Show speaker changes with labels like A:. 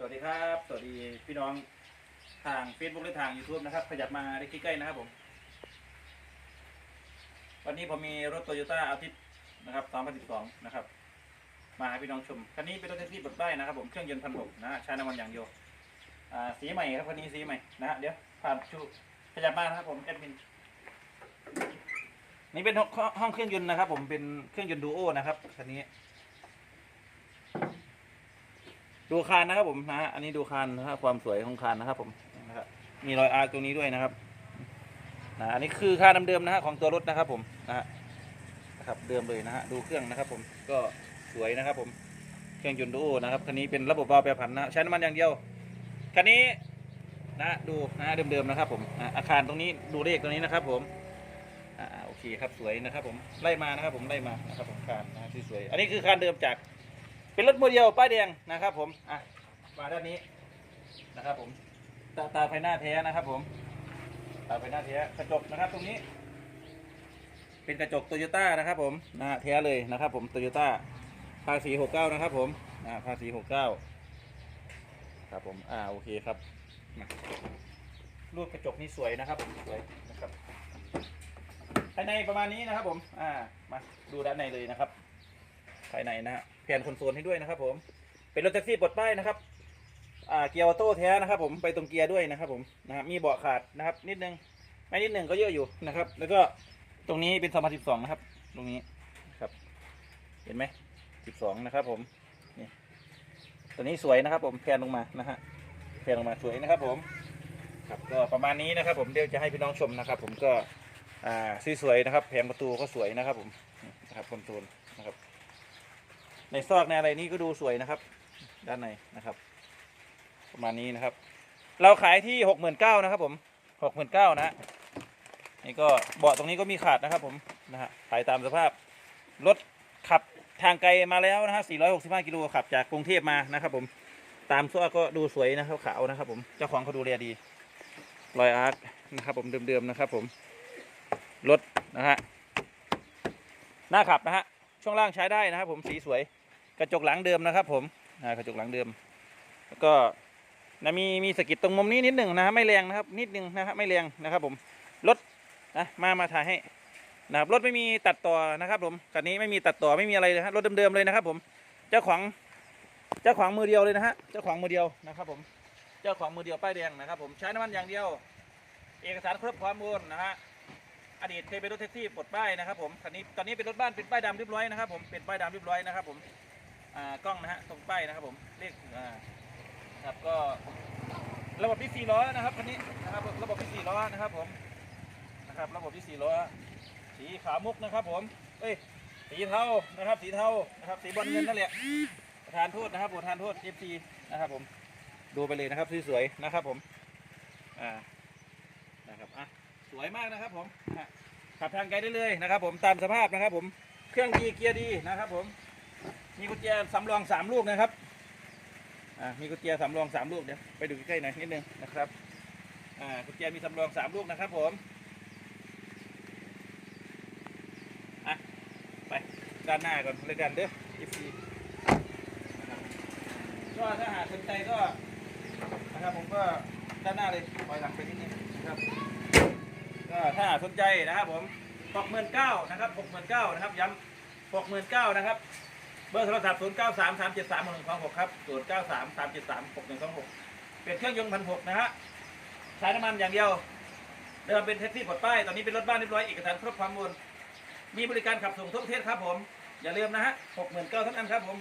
A: สวัสดีครับ สวัสดีพี่น้องทาง Facebook และทาง YouTube นะครับ ขยับมาได้ใกล้ๆนะครับผม วันนี้ผมมีรถโตโยต้าอาทิตย์นะครับ2012 นะครับ มาให้พี่น้องชม คันนี้เป็นรถแท็กซี่ปลดได้นะครับผม เครื่องยนต์พันหกนะใช้น้ำมันอย่างเดียว อ่า สีใหม่ครับคันนี้สีใหม่นะฮะ เดี๋ยวผ่านชูขยับมานะครับผมแอดมิน นี่เป็นห้องห้องเครื่องยนต์นะครับ ผม เป็นเครื่องยนต์ดูโอนะครับ คันนี้ ดูคานนะครับผมนะฮะอันนี้ดูคานนะครับความสวยของคานนะครับผมนะครับมีรอยอาร์ตรงนี้ด้วยนะครับนะอันนี้คือคานเดิมๆนะฮะของตัวรถนะครับผมนะฮะครับเดิมเลยนะฮะดูเครื่องนะครับ ผมก็สวยนะครับ ผมเครื่องยนต์ดูนะครับคันนี้เป็นระบบวาล์วแปรผันนะฮะใช้น้ำมันอย่างเดียวคันนี้นะดูนะฮะเดิมๆนะครับ ผมอาคารตรงนี้ดูเลขตรงนี้นะครับ ผมอ่าโอเคครับสวยนะครับ ผมไล่มานะครับ ผมไล่มานะครับผมคานนะฮะที่สวย อันนี้คือคานเดิมจาก เป็นรถโมเดลป้ายแดงนะครับ ผมอะมาด้านนี้นะครับ ผมตาตาไฟหน้าแท้นะครับ ผมตาไฟหน้าแท้กระจกนะครับ ตรงนี้ เป็นกระจกโตโยต้านะครับ ผมนะฮะแท้เลยนะครับ ผมโตโยต้าภาษีหกเก้านะครับ ผมอ่าภาษีหกเก้าครับผมอ่าโอเคครับรูปกระจกนี่สวยนะครับสวยนะครับภายในประมาณนี้นะครับ ผม อ่า มาดูด้านในเลยนะครับ ภายในนะฮะ ผ่นคอนโซลให้ด้วยนะครับผม เป็นรถแท็กซี่ปลดป้ายนะครับ อ่าเกียร์ออโต้แท้นะครับ ผมไปตรงเกียร์ด้วยนะครับผมนะฮะมีเบาะขาดนะครับ นิดนึงไม่นิดนึงก็เยอะอยู่นะครับ แล้วก็ตรงนี้เป็น2012นะครับ ตรงนี้ครับ เห็นไหม12นะครับ ผมนี่ตัวนี้สวยนะครับ ผมแผ่นลงมานะฮะแผ่นลงมาสวยนะครับ ผม ครับก็ประมาณนี้นะครับ ผมเดี๋ยวจะให้พี่น้องชมนะครับ ผมก็อ่าสวยๆนะครับ แผงประตูก็สวยนะครับ ผมนะครับคอนโซลน ในซอกในอะไรนี่ก็ดูสวยนะครับ ด้านในนะครับ ประมาณนี้นะครับ เราขายที่หกหมื่นเก้านะครับ ผมหกหมื่นเก้านะฮะนี่ก็เบาะตรงนี้ก็มีขาดนะครับ ผมนะฮะขายตามสภาพรถขับทางไกลมาแล้วนะฮะ465 กิโลขับจากกรุงเทพมานะครับ ผม ตามซอกก็ดูสวยนะครับขาวนะครับ ผม เจ้าของเขาดูแลดีรอยอาร์ตนะครับ ผมเดิมๆนะครับ ผม รถนะฮะ หน้าขับนะฮะ ช่วงล่างใช้ได้นะครับ ผม สีสวย กระจกหลังเดิมนะครับ ผมกระจกหลังเดิม แล้วก็นะมีมีสะกิดตรงมุมนี้นิดหนึ่งนะฮะไม่แรงนะครับ นิดหนึ่งนะฮะไม่แรงนะครับ ผมรถนะมามาถ่ายให้นะครับรถไม่มีตัดต่อนะครับผมคันนี้ไม่มีตัดต่อไม่มีอะไรเลยฮะรถเดิมๆเลยนะครับ ผมเจ้าของเจ้าของมือเดียวเลยนะฮะเจ้าของมือเดียวนะครับ ผมเจ้าของมือเดียวป้ายแดงนะครับ ผมใช้น้ำมันอย่างเดียว เอกสารครบพร้อมบูรณ์นะฮะอดีตเคยเป็นรถแท็กซี่ปลดป้ายนะครับ ผมคันนี้ตอนนี้เป็นรถบ้านเป็นป้ายดำเรียบร้อยนะครับ ผมเป็นป้ายดำเรียบร้อยนะครับ ผมากล้องนะฮะตรงป้ายนะครับผมเลขอ่าครับก็ระบบที่สี่ล้อนะครับคันนี้นะครับระบบที่สี่ล้อนะครับผมนะครับระบบที่สี่ล้อสีขาวมุกนะครับผมเอ้ยสีเทานะครับ สีเทานะครับสีบอลเงินนั่นแหละประธานโทษนะครับประธานโทษเอฟซีนะครับผมดูไปเลยนะครับสวยๆนะครับผมอ่านะครับอะสวยมากนะครับผมขับทางไกลได้เลยนะครับ ผมตามสภาพนะครับ ผมเครื่องดีเกียร์ดีนะครับผม มีกุญแจสำรองสามลูกนะครับ อ่า มีกุญแจสำรองสามลูกเดี๋ยวไปดูใกล้ๆหน่อยนิดนึงนะครับ อ่า กุญแจมีสำรองสามลูกนะครับผม อะ ไปด้านหน้าก่อนเลยกันเด้อ FC นะครับก็ถ้าหากสนใจก็นะครับผมก็ด้านหน้าเลยปล่อยหลังไปนิดนึงนะครับ ก็ถ้าหากสนใจนะครับผมหกหมื่นเก้านะครับหกหมื่นเก้านะครับย้ำหกหมื่นเก้านะครับ เบอร์โทรศัพท์0 9 3 3 7 3 1 2 6ครับ0 9 3 3 7 3 6 1 2 6เป็นเครื่องยนต์พันหกนะฮะใช้น้ำมันอย่างเดียวเดิมเป็นแท็กซี่ปลดป้ายตอนนี้เป็นรถบ้านเรียบร้อยเอกสารครบความมูลมีบริการขับส่งทั่วประเทศครับผมอย่าลืมนะฮะ69,000เท่านั้นครับผม